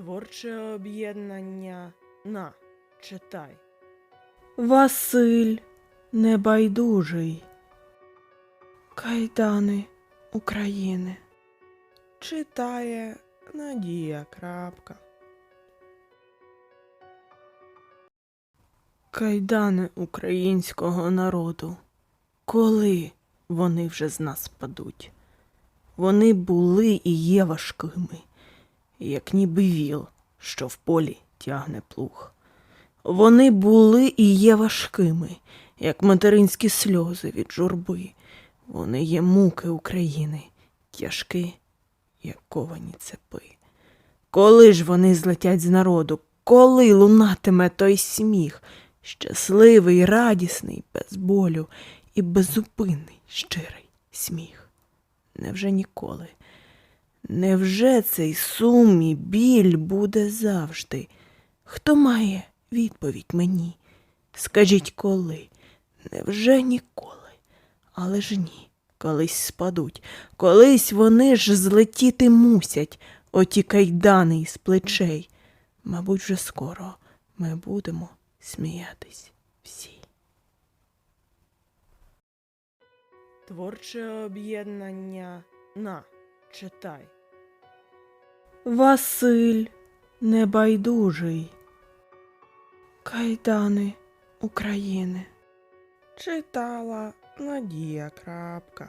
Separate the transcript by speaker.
Speaker 1: Творче об'єднання на читай.
Speaker 2: Василь небайдужий. Кайдани України.
Speaker 1: Читає Надія Крапка.
Speaker 2: Кайдани українського народу. Коли вони вже з нас падуть? Вони були і є важкими, як ніби віл, що в полі тягне плуг. Вони були і є важкими, як материнські сльози від журби. Вони є муки України, тяжкі, як ковані цепи. Коли ж вони злетять з народу, коли лунатиме той сміх, щасливий, радісний, без болю і беззупинний, щирий сміх? Невже ніколи? Невже цей сум і біль буде завжди? Хто має відповідь мені? Скажіть коли? Невже ніколи? Але ж ні, колись спадуть, колись вони ж злетіти мусять, оті кайдани із плечей. Мабуть, вже скоро ми будемо сміятись всі.
Speaker 1: Творче об'єднання на читай.
Speaker 2: Василь небайдужий. Кайдани України.
Speaker 1: Читала Надія Крапка.